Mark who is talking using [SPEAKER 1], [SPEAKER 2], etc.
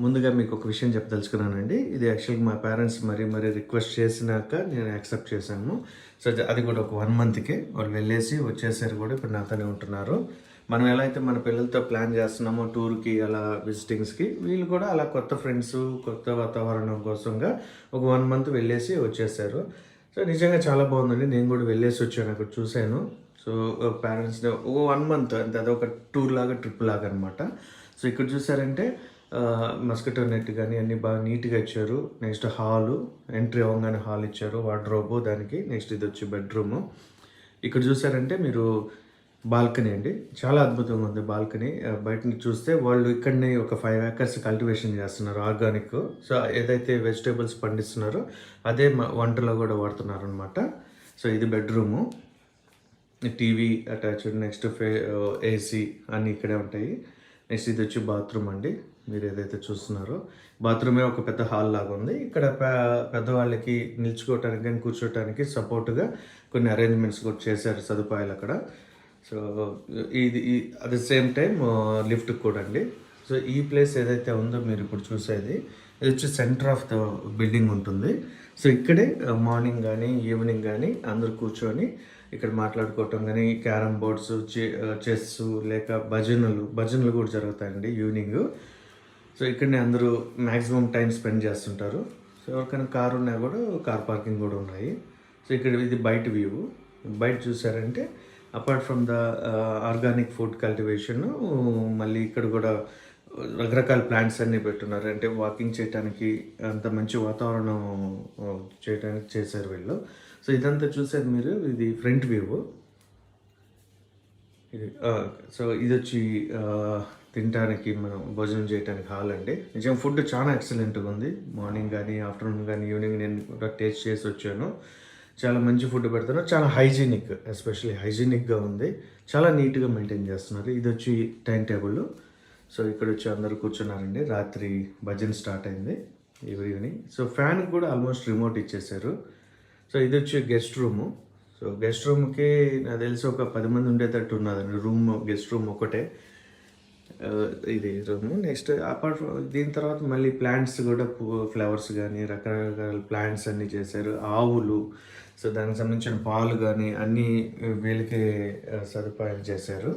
[SPEAKER 1] ముందుగా మీకు ఒక విషయం చెప్పదలుచుకున్నానండి. ఇది యాక్చువల్గా మా పేరెంట్స్ మరీ మరీ రిక్వెస్ట్ చేసినాక నేను యాక్సెప్ట్ చేశాను. సో అది- అది కూడా ఒక వన్ మంత్కే వాళ్ళు వెళ్ళేసి వచ్చేసారు కూడా ఇప్పుడు నాతోనే ఉంటున్నారు. మనం ఎలా అయితే మన పిల్లలతో ప్లాన్ చేస్తున్నామో టూర్కి అలా విజిటింగ్స్కి వీళ్ళు కూడా అలా కొత్త ఫ్రెండ్స్ కొత్త వాతావరణం కోసంగా ఒక వన్ మంత్ వెళ్ళేసి వచ్చేసారు. సో నిజంగా చాలా బాగుందండి. నేను కూడా వెళ్ళేసి వచ్చాను అక్కడ చూశాను. సో పేరెంట్స్ ఒక వన్ మంత్ అంటే అదొక టూర్ లాగా ట్రిప్ లాగా అనమాట సో ఇక్కడ చూసారంటే మస్కిటో నెట్ కానీ అన్ని బాగా నీట్గా ఇచ్చారు. నెక్స్ట్ హాలు ఎంట్రీ అవ్వగానే హాల్ ఇచ్చారు. వార్డ్రోబు దానికి నెక్స్ట్ ఇది వచ్చి బెడ్రూము. ఇక్కడ చూసారంటే మీరు బాల్కనీ అండి. చాలా అద్భుతంగా ఉంది బాల్కనీ. బయట చూస్తే వాళ్ళు ఇక్కడనే ఒక ఫైవ్ ఏకర్స్ కల్టివేషన్ చేస్తున్నారు ఆర్గానిక్. సో ఏదైతే వెజిటేబుల్స్ పండిస్తున్నారో అదే మ- వంటలో కూడా వాడుతున్నారు అనమాట సో ఇది బెడ్రూము. టీవీ అటాచ్డ్ నెక్స్ట్ ఫే ఏసీ అన్నీ ఇక్కడే ఉంటాయి. నెక్స్ట్ ఇది వచ్చి బాత్రూమ్ అండి. మీరు ఏదైతే చూస్తున్నారో బాత్రూమే ఒక పెద్ద హాల్ లాగా ఉంది. ఇక్కడ పెద్దవాళ్ళకి నిల్చుకోవటానికి కానీ కూర్చోవటానికి సపోర్ట్గా కొన్ని అరేంజ్మెంట్స్ కూడా చేశారు సదుపాయాలు అక్కడ. సో ఇది at the same time lift కూడా అండి. సో ఈ ప్లేస్ ఏదైతే ఉందో మీరు ఇప్పుడు చూసేది ఇది వచ్చి సెంటర్ ఆఫ్ ద బిల్డింగ్ ఉంటుంది. సో ఇక్కడే మార్నింగ్ కానీ ఈవినింగ్ కానీ అందరూ కూర్చొని ఇక్కడ మాట్లాడుకోవటం కానీ క్యారమ్ బోర్డ్స్ చెస్ లేక భజనలు భజనలు కూడా జరుగుతాయండి ఈవినింగ్. సో ఇక్కడనే అందరూ మ్యాక్సిమం టైం స్పెండ్ చేస్తుంటారు. సో ఎవరికైనా కారు ఉన్నా కూడా కార్ పార్కింగ్ కూడా ఉన్నాయి. సో ఇక్కడ ఇది బయట వ్యూ. బయట చూసారంటే apart from the organic food cultivation మళ్ళీ ఇక్కడ కూడా రకరకాల ప్లాంట్స్ అన్నీ పెట్టున్నారు. అంటే వాకింగ్ చేయడానికి అంత మంచి వాతావరణం uh, చేయడానికి చేశారు వీళ్ళు. సో ఇదంతా చూసేది మీరు ఇది ఫ్రంట్ వ్యూ ఇది సో ఇది వచ్చి తినడానికి మనం భోజనం చేయడానికి హాల్ అండి. నిజం ఫుడ్ చాలా ఎక్సలెంట్గా ఉంది. మార్నింగ్ కానీ ఆఫ్టర్నూన్ కానీ ఈవినింగ్ నేను కూడా టేస్ట్ చేసి వచ్చాను. చాలా మంచి ఫుడ్ పెడుతున్నారు. చాలా హైజీనిక్ ఎస్పెషల్లీ హైజీనిక్గా ఉంది. చాలా నీట్గా మెయింటైన్ చేస్తున్నారు. ఇది వచ్చి టైం టేబుల్. సో ఇక్కడ వచ్చి అందరూ కూర్చున్నారండి. రాత్రి భజన స్టార్ట్ అయింది. ఎవరి ఈవినింగ్ సో ఫ్యాన్ కూడా ఆల్మోస్ట్ రిమోట్ ఇచ్చేసారు. సో ఇది వచ్చి గెస్ట్ రూము. సో గెస్ట్ రూమ్కి నాకు తెలిసి ఒక పది మంది ఉండేటట్టు ఉన్నదండి. రూమ్ గెస్ట్ రూమ్ ఒకటే. Uh, ఇది రూమ్ నెక్స్ట్ అపార్ట్ దీని తర్వాత మళ్ళీ ప్లాంట్స్ కూడా ఫ్లవర్స్ కానీ రకరకాల ప్లాంట్స్ అన్నీ చేశారు. ఆవులు సో దానికి సంబంధించిన పాలు కానీ అన్నీ వీళ్ళకి uh, సదుపాయాలు సదుపాయం చేశారు.